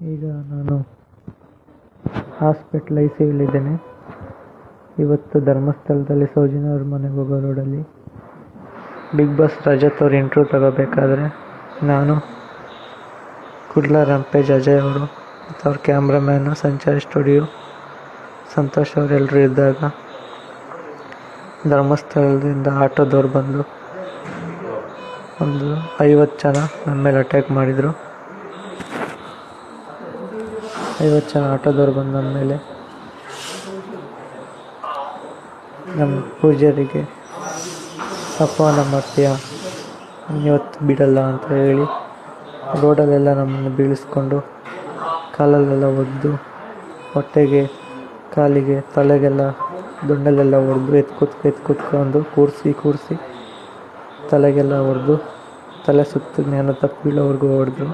ಈಗ ನಾನು hospital I C ಇವತ್ತು ಧರ್ಮಸ್ಥಳದಲ್ಲಿ ಸೌಜಿನ ಅವ್ರ ಮನೆಗೆ ಹೋಗೋ ರೋಡಲ್ಲಿ ಬಿಗ್ ಬಾಸ್ ರಜತ್ ಅವ್ರ ಇಂಟ್ರ್ಯೂ ತಗೋಬೇಕಾದ್ರೆ ನಾನು ಕುಡ್ಲ ರಂಪೇಜ್ ಅಜಯ್ ಅವರು ಮತ್ತು ಅವ್ರ ಕ್ಯಾಮ್ರಾಮ್ಯಾನು ಸಂಚಾರಿ ಸ್ಟುಡಿಯೋ ಸಂತೋಷ್ ಅವರೆಲ್ಲರೂ ಇದ್ದಾಗ ಧರ್ಮಸ್ಥಳದಿಂದ ಆಟೋದವ್ರು ಬಂದು ಒಂದು ಐವತ್ತು ಜನ ನಮ್ಮ ಮೇಲೆ ಅಟ್ಯಾಕ್ ಮಾಡಿದರು. ಐವತ್ತು ಜನ ಆಟೋದವ್ರು ಮೇಲೆ ನಮ್ಮ ಪೂಜಾರಿಗೆ ಅಪಮಾನ ಮಾಡ್ತೀಯ ಇವತ್ತು ಬಿಡಲ್ಲ ಅಂತ ಹೇಳಿ ರೋಡಲ್ಲೆಲ್ಲ ನಮ್ಮನ್ನು ಬೀಳಿಸ್ಕೊಂಡು ಕಾಲಲ್ಲೆಲ್ಲ ಒದ್ದು ಹೊಟ್ಟೆಗೆ, ಕಾಲಿಗೆ, ತಲೆಗೆಲ್ಲ ದುಂಡಲ್ಲೆಲ್ಲ ಹೊಡೆದು ಎತ್ತು ಕೂತ್ಕೊಂಡು ಕೂರಿಸಿ ಕೂರಿಸಿ ತಲೆಗೆಲ್ಲ ಹೊಡೆದು ತಲೆ ಸುತ್ತ ಜ್ಞಾನ ತಪ್ಪಿಳೋವ್ರಿಗೂ ಹೊಡೆದು